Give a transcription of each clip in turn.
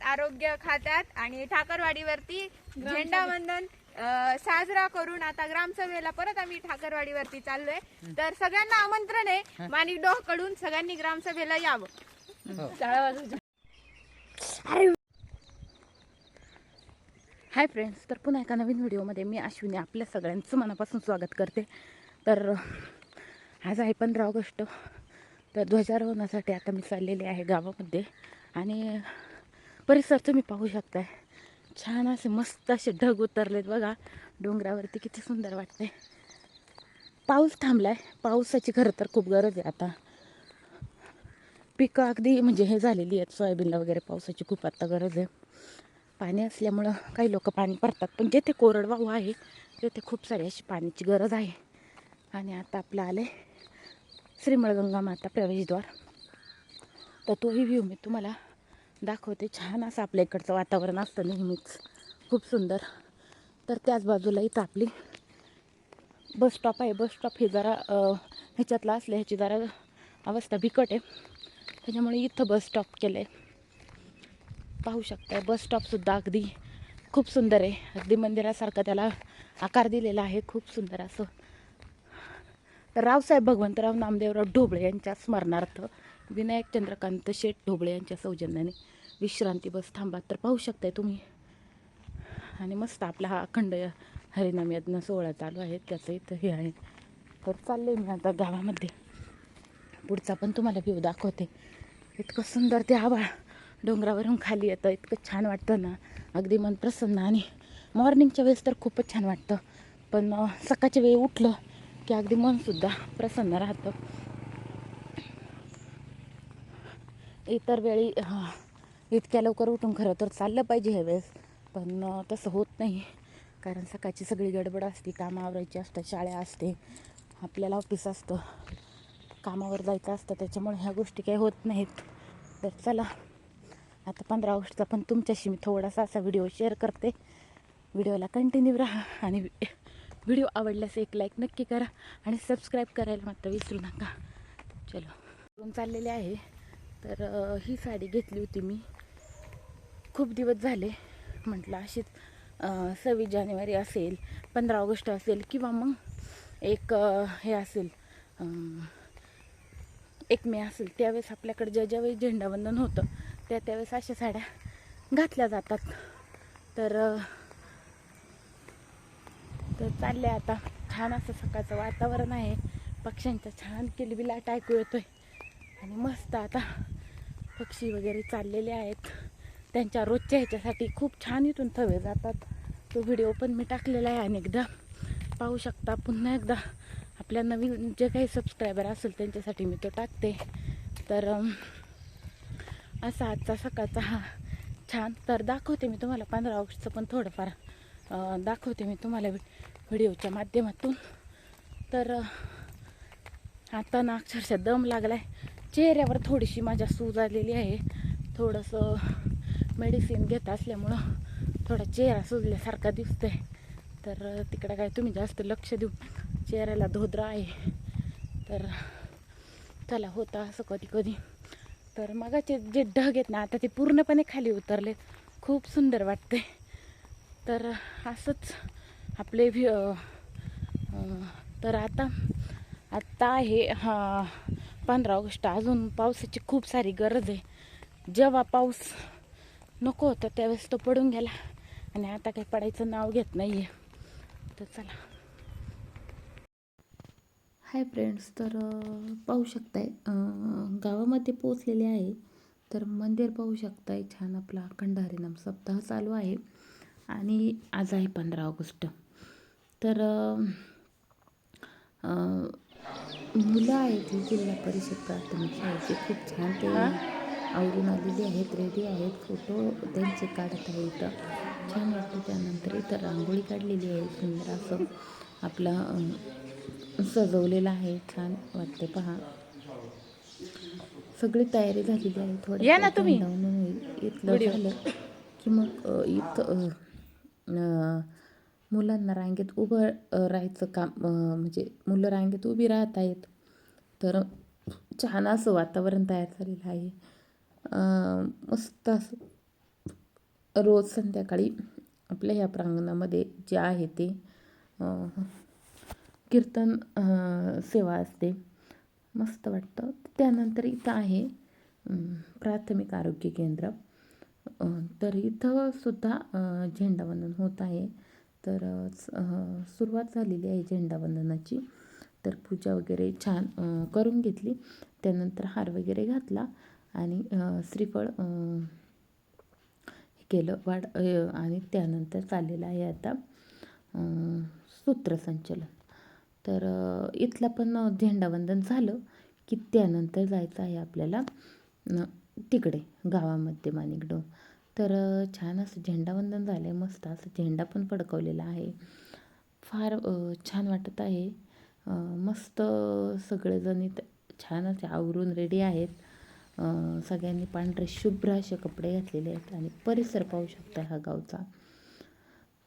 खात्यात आरोग्य खात्यात आणि ठाकरवाडीवरती झेंडावंदन साजरा करून आता ग्रामसभेला परत आम्ही ठाकरवाडीवरती चाललोय. तर सगळ्यांना आमंत्रण आहे. माणिक डोहकडून सगळ्यांनी ग्रामसभेला यावं. हाय फ्रेंड्स तर पुन्हा एका नवीन व्हिडिओमध्ये मी अश्विनी आपल्या सगळ्यांचं मनापासून स्वागत करते. तर आज आहे पंधरा ऑगस्ट. तर ध्वजारोहणासाठी आता मी चाललेले आहे गावामध्ये. आणि परिसर तुम्ही पाहू शकताय. छान असे मस्त असे ढग उतरलेत बघा. डोंगरावरती किती सुंदर वाटते पाऊस थांबलाय. पावसाची खरं तर खूप गरज आहे आता. पिकं अगदी म्हणजे हे झालेली आहेत. सोयाबीनला वगैरे पावसाची खूप आता गरज आहे. पाणी असल्यामुळं काही लोक पाणी भरतात. पण जेथे कोरडवाहू आहे तेथे खूप सारी अशी पाण्याची गरज आहे. आणि आता आपलं आले श्रीमळगंगा माता प्रवेशद्वार. तर तोही व्ह्यू मी तुम्हाला दाखवते. छान असं आपल्या इकडचं वातावरण असतं नेहमीच. खूप सुंदर. तर त्याच बाजूला इथं आपली बस स्टॉप आहे. बस स्टॉप हे जरा ह्याच्यातला असले ह्याची जरा अवस्था बिकट आहे. त्याच्यामुळे इथं बस स्टॉप केलं आहे पाहू शकताय बस स्टॉपसुद्धा अगदी खूप सुंदर आहे. अगदी मंदिरासारखं त्याला आकार दिलेला आहे. खूप सुंदर असं. तर रावसाहेब भगवंतराव नामदेवराव ढोबळे यांच्या स्मरणार्थ विनायक चंद्रकांत शेठ ढोबळे यांच्या सौजन्याने विश्रांती बस थांबा तर पाहू शकताय तुम्ही. आणि मस्त आपला हा अखंड हरिनाम यज्ञ सोहळा चालू आहे. त्याचं इथं हे आहे. तर चालले मी आता गावामध्ये. पुढचा पण तुम्हाला व्ह्यू दाखवते. इतकं सुंदर ते आभाळ डोंगरावरून खाली येतं. इतकं छान वाटतं ना. अगदी मन प्रसन्न आणि मॉर्निंगच्या वेळेस तर खूपच छान वाटतं. पण सकाळच्या वेळी उठलं की अगदी मनसुद्धा प्रसन्न राहतं. इतर वेळी इतक्या लवकर उठून खरं तर चाललं पाहिजे ह्या वेळेस. पण तसं होत नाही. कारण सकाळची सगळी गडबड असते कामं आवरायची असतात शाळा असते. आपल्याला ऑफिस असतं. कामावर जायचं असतं. त्याच्यामुळे ह्या गोष्टी काही होत नाहीत. तर चला आता पंधरा ऑगस्टचा पण तुमच्याशी मी थोडासा असा व्हिडिओ शेअर करते. व्हिडिओला कंटिन्यू राहा आणि व्हिडिओ आवडल्यास एक लाईक नक्की करा आणि सबस्क्राईब करायला मात्र विसरू नका. चलो चाललेले आहे. तर ही साडी घेतली होती मी. खूप दिवस झाले म्हटलं अशीच सव्वीस जानेवारी असेल पंधरा ऑगस्ट असेल किंवा मग एक हे असेल एक मे असेल त्यावेळेस आपल्याकडे ज्या ज्यावेळी झेंडावंदन होतं त्या त्यावेळेस अशा साड्या घातल्या जातात. तर तर चालले आता. छान असं सकाळचं वातावरण आहे. पक्ष्यांचा छान किलबिलाट ऐकू येतोय. आणि मस्त आता पक्षी वगैरे चाललेले आहेत. त्यांच्या रोजच्या ह्याच्यासाठी खूप छान इथून थवे जातात. तो व्हिडिओ पण मी टाकलेला आहे अनेकदा पाहू शकता पुन्हा एकदा. आपल्या नवीन जे काही सबस्क्रायबर असेल त्यांच्यासाठी मी तो टाकते. तर असा आजचा सकाळचा हा छान. तर दाखवते मी तुम्हाला पंधरा ऑगस्टचं पण थोडंफार दाखवते मी तुम्हाला व्हिडिओच्या माध्यमातून. तर आता ना अक्षरशः दम लागला आहे चेहऱ्यावर थोडीशी माझ्या सूज आलेली आहे. थोडंसं मेडिसिन घेत असल्यामुळं थोडा चेहरा सुजल्यासारखा दिसतोय. तर तिकडं काय तुम्ही जास्त लक्ष देऊ चेहऱ्याला धोद्रा आहे. तर चला होता असं कधी कधी. तर मगाचे जे ढग आहेत ना आता ते पूर्णपणे खाली उतरले खूप सुंदर वाटते तर असंच आपले व्हि तर आता आत्ता आहे हा पंधरा ऑगस्ट अजून पावसाची खूप सारी गरज आहे. जेव्हा पाऊस नको होता त्यावेळेस तो पडून गेला. आणि आता काही पडायचं नाव घेत नाही आहे तर चला. हाय फ्रेंड्स तर पाहू शकताय गावामध्ये पोचलेले आहे. तर मंदिर पाहू शकताय छान आपला अखंड सप्ताह चालू आहे. आणि आज आहे पंधरा ऑगस्ट. तर मुलं आहेत ही जिल्हा परिषद प्राथमिक शाळेचे. खूप छान ते आवरून आलेली आहेत रेडी आहेत. फोटो त्यांचे काढत आहे इथं छान वाटतं त्यानंतर इथं रांगोळी काढलेली आहे. सुंदर असं आपला सजवलेलं आहे. छान वाटते पहा. सगळी तयारी झालेली आहे. थोडी या ना तुम्ही. होईल. इथलं झालं की मग इथं मुलांना रांगेत उभं राहायचं काम म्हणजे मुलं रांगेत उभी राहत आहेत तर छान असं वातावरण तयार झालेलं आहे. मस्त असं रोज संध्याकाळी आपल्या ह्या प्रांगणामध्ये जे आहे ते कीर्तन सेवा असते. मस्त वाटतं. त्यानंतर इथं आहे प्राथमिक आरोग्य केंद्र. तर इथं सुद्धा झेंडावंदन होत आहे. तर सुरुवात झालेली आहे झेंडावंदनाची तर पूजा वगैरे छान करून घेतली. त्यानंतर हार वगैरे घातला आणि श्रीफळ हे केलं वाढ आणि त्यानंतर चाललेलं आहे आता सूत्रसंचलन तर इथलं पण झेंडावंदन झालं की त्यानंतर जायचं आहे आपल्याला तिकडे गावामध्ये माणिकडो तर छान असं झेंडावंदन झालं आहे मस्त. असं झेंडा पण फडकवलेला आहे. फार छान वाटत आहे. मस्त सगळेजण इथं छान असे आवरून रेडी आहेत. सगळ्यांनी पांढरे शुभ्र असे कपडे घातलेले आहेत आणि परिसर पाहू शकता हा गावचा.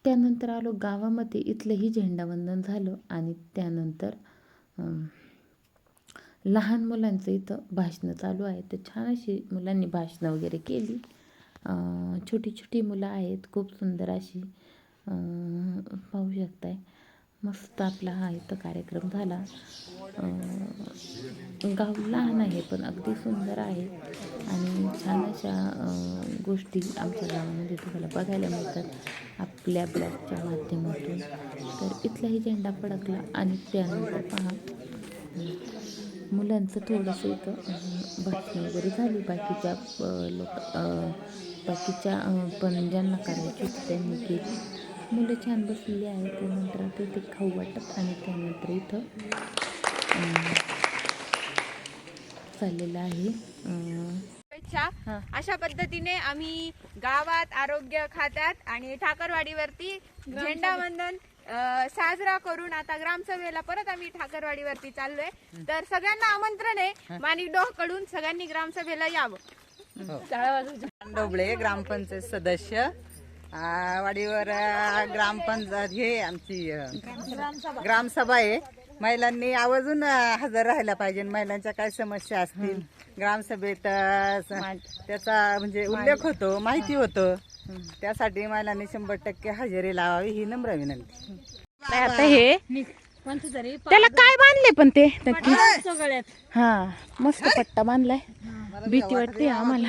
त्यानंतर आलो गावामध्ये. इथलंही झेंडावंदन झालं आणि त्यानंतर लहान मुलांचं इथं भाषणं चालू आहे. तर छान अशी मुलांनी भाषणं वगैरे केली. छोटी छोटी मुलं आहेत खूप सुंदर अशी पाहू शकताय. मस्त आपला हा इथं कार्यक्रम झाला. गाव लहान आहे पण अगदी सुंदर आहे. आणि छान अशा गोष्टी आमच्या गावामध्ये तुम्हाला बघायला मिळतात आपल्या ब्लॉगच्या माध्यमातून. तर इथलाही झेंडा फडकला आणि त्यानंतर पहा मुलांचं थोडंसं इथं अं, वगैरे झाली. बाकीच्या लोक बाकीच्या पण ज्यांना करायची होती त्यांनी केली. मुलं छान बसलेली आहेत. त्यानंतर आता इथे खाऊ वाटत आणि त्यानंतर इथं चाललेलं आहे. शुभेच्छा. हा. अशा पद्धतीने आम्ही गावात आरोग्य खात्यात आणि ठाकरवाडीवरती झेंडावंदन साजरा करून आता ग्रामसभेला परत आम्ही ठाकरवाडीवरती चाललोय. तर सगळ्यांना आमंत्रण आहे. माणिक डोहकडून सगळ्यांनी ग्रामसभेला यावं. डोबळे ग्रामपंचायत सदस्य. आ, वाडीवर आ, ग्रामपंचायत हे आमची ग्रामसभा आहे. महिलांनी आवर्जून हजर राहायला पाहिजे. महिलांच्या काय समस्या असतील? ग्रामसभेत त्याचा म्हणजे उल्लेख होतो माहिती होतो. त्यासाठी महिलांनी शंभर टक्के हजेरी लावावी ही नम्र विनंती. काय आता हे? त्याला काय बांधले पण ते? नक्की हा मस्त पट्टा बांधलाय. भीती वाटते आम्हाला.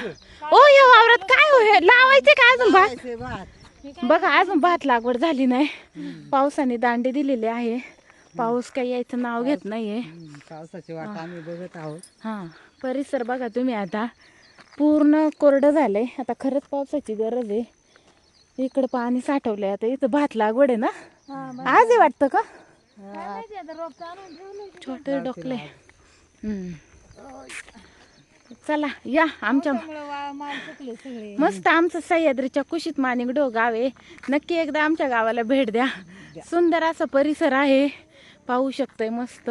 ओ या वावरात काय हो लावायचे काय अजून भात? बघा अजून भात लागवड झाली नाही. पावसाने दांडे दिलेले आहे. पाऊस काही यायचं नाव घेत नाहीये. पावसाची वाट आम्ही बघत आहोत. हा परिसर बघा तुम्ही आता. पूर्ण कोरडं झालंय. आता खरंच पावसाची गरज आहे. इकडं पाणी साठवलंय. आता इथं भात लागवड आहे ना? आज आहे वाटतं का? छोटे डोकले हम्म. चला या आमच्या मस्त आमचं सह्याद्रीच्या कुशीत मानिकडो गाव आहे. नक्की एकदा आमच्या गावाला भेट द्या. सुंदर असा परिसर आहे. पाहू शकतोय मस्त.